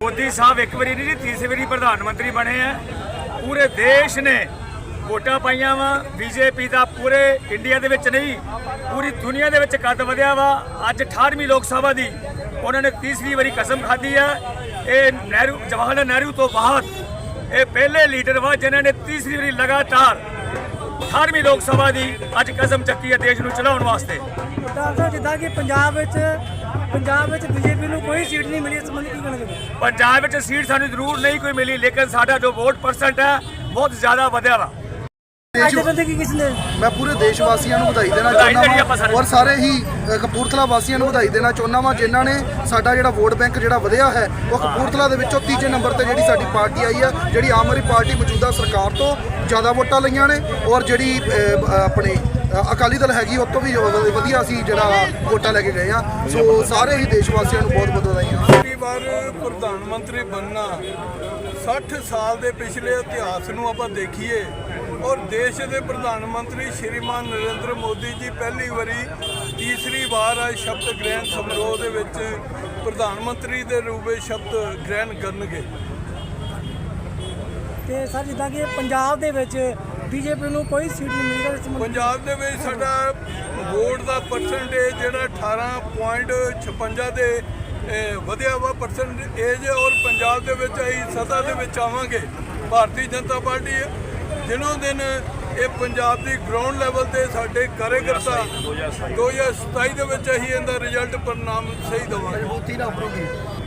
ਮੋਦੀ ਸਾਹਿਬ ਇੱਕ ਵਾਰੀ ਨਹੀਂ ਤੀਸਰੀ ਵਾਰੀ ਪ੍ਰਧਾਨ ਮੰਤਰੀ ਬਣੇ ਆ। ਪੂਰੇ ਦੇਸ਼ ਨੇ ਵੋਟਾਂ ਪਾਈਆਂ ਵਾ, ਬੀਜੇਪੀ ਦਾ ਪੂਰੇ ਇੰਡੀਆ ਦੇ ਵਿੱਚ ਨਹੀਂ, ਪੂਰੀ ਦੁਨੀਆ ਦੇ ਵਿੱਚ ਕੱਦ ਵਧਿਆ ਵਾ। ਅੱਜ 18ਵੀਂ ਲੋਕ ਸਭਾ ਦੀ ਉਹਨਾਂ ਨੇ ਤੀਸਰੀ ਵਾਰੀ ਕਸਮ ਖਾਧੀ ਆ। ਇਹ ਨਹਿਰੂ ਜਵਾਹਰ ਲਾਲ ਨਹਿਰੂ ਤੋਂ ਬਾਅਦ ਇਹ ਪਹਿਲੇ ਲੀਡਰ ਵਾ, ਜਿਨ੍ਹਾਂ ਨੇ ਤੀਸਰੀ ਵਾਰੀ ਲਗਾਤਾਰ 18ਵੀਂ ਲੋਕ ਸਭਾ ਦੀ ਅੱਜ ਕਸਮ ਚੱਕੀ ਹੈ ਦੇਸ਼ ਨੂੰ ਚਲਾਉਣ ਵਾਸਤੇ। ਸਾਹਿਬ ਜਿੱਦਾਂ ਕਿ ਪੰਜਾਬ ਵਿੱਚ ਪੰਜਾਬ ਵਿੱਚ ਬੀਜੇਪੀ ਨੂੰ ਕੋਈ ਸੀਟ ਨਹੀਂ ਮਿਲੀ ਇਸ ਸੰਬੰਧੀ ਕੀ ਕਹਿਣਾ ਪੰਜਾਬ ਵਿੱਚ ਸੀਟ ਸਾਨੂੰ ਜ਼ਰੂਰ ਨਹੀਂ ਕੋਈ ਮਿਲੀ ਲੇਕਿਨ ਸਾਡਾ ਜੋ ਵੋਟ ਪਰਸੈਂਟ ਹੈ ਬਹੁਤ ਜ਼ਿਆਦਾ ਵਧਿਆ ਵਾ। ਅੱਜ ਦੇ ਬੰਦੇ ਕੀ ਕਿਸ ਨੇ? ਮੈਂ ਪੂਰੇ ਦੇਸ਼ ਵਾਸੀਆਂ ਨੂੰ ਵਧਾਈ ਦੇਣਾ ਚਾਹੁੰਦਾ। ਹਾਂ ਔਰ ਸਾਰੇ ਹੀ ਕਪੂਰਥਲਾ ਵਾਸੀਆਂ ਨੂੰ ਵਧਾਈ ਦੇਣਾ ਚਾਹੁੰਦਾ ਵਾਂ ਜਿਨ੍ਹਾਂ ਨੇ ਸਾਡਾ ਜਿਹੜਾ ਵੋਟ ਬੈਂਕ ਜਿਹੜਾ ਵਧਿਆ ਹੈ ਉਹ ਕਪੂਰਥਲਾ ਦੇ ਵਿੱਚੋਂ ਤੀਜੇ ਨੰਬਰ ਤੇ ਜਿਹੜੀ ਸਾਡੀ ਪਾਰਟੀ ਆਈ ਹੈ ਜਿਹੜੀ ਆਮ ਆਦਮੀ ਪਾਰਟੀ ਮੌਜੂਦਾ ਸਰਕਾਰ ਤੋਂ ਜ਼ਿਆਦਾ ਵੋਟਾਂ ਲਈਆਂ ਨੇ ਔਰ ਜਿਹੜੀ ਆਪਣੀ ਅਕਾਲੀ ਦਲ ਹੈਗੀ ਉਹ ਤੋਂ ਵੀ ਵਧੀਆ ਅਸੀਂ ਜਿਹੜਾ ਵੋਟਾਂ ਲੈ ਕੇ ਗਏ ਆ। ਸੋ ਸਾਰੇ ਹੀ ਦੇਸ਼ ਵਾਸੀਆਂ ਨੂੰ ਬਹੁਤ ਬਹੁਤ ਵਧਾਈਆਂ। ਪਹਿਲੀ ਵਾਰ ਪ੍ਰਧਾਨ ਮੰਤਰੀ ਬਣਨਾ 60 ਸਾਲ ਦੇ ਪਿਛਲੇ ਇਤਿਹਾਸ ਨੂੰ ਆਪਾਂ ਦੇਖੀਏ ਔਰ ਦੇਸ਼ ਦੇ ਪ੍ਰਧਾਨ ਮੰਤਰੀ ਸ਼੍ਰੀਮਾਨ ਨਰਿੰਦਰ ਮੋਦੀ ਜੀ ਪਹਿਲੀ ਵਾਰੀ ਤੀਸਰੀ ਵਾਰ ਅੱਜ ਸ਼ਬਦ ਗ੍ਰਹਿਣ ਸਮਾਰੋਹ ਦੇ ਵਿੱਚ ਪ੍ਰਧਾਨ ਮੰਤਰੀ ਦੇ ਰੂਪ ਵਿੱਚ ਸ਼ਬਦ ਗ੍ਰਹਿਣ ਕਰਨਗੇ। ਤੇ ਸਰ ਜਿੱਦਾਂ ਕਿ ਪੰਜਾਬ ਦੇ ਵਿੱਚ ਬੀਜੇਪੀ ਨੂੰ ਕੋਈ ਸੀਟ ਨਹੀਂ ਮਿਲੀ ਪੰਜਾਬ ਦੇ ਵਿੱਚ ਸਾਡਾ ਵੋਟ ਦਾ ਪਰਸੈਂਟੇਜ ਜਿਹੜਾ 18.56 ਦੇ ਵਧਿਆ ਵਾ ਪਰਸੈਂਟੇਜ ਔਰ ਪੰਜਾਬ ਦੇ ਵਿੱਚ ਅਸੀਂ ਸਤਾ ਦੇ ਵਿੱਚ ਆਵਾਂਗੇ। ਭਾਰਤੀ ਜਨਤਾ ਪਾਰਟੀ ਦਿਨੋਂ ਦਿਨ ਇਹ ਪੰਜਾਬ ਦੀ ਗਰਾਊਂਡ ਲੈਵਲ ਤੇ ਸਾਡੇ ਕਾਰਜਕਰਤਾ 2027 ਦੇ ਵਿੱਚ ਅਸੀਂ ਇਹਦਾ ਰਿਜ਼ਲਟ ਪਰਿਣਾਮ ਸਹੀ ਦੇਵਾਂਗੇ।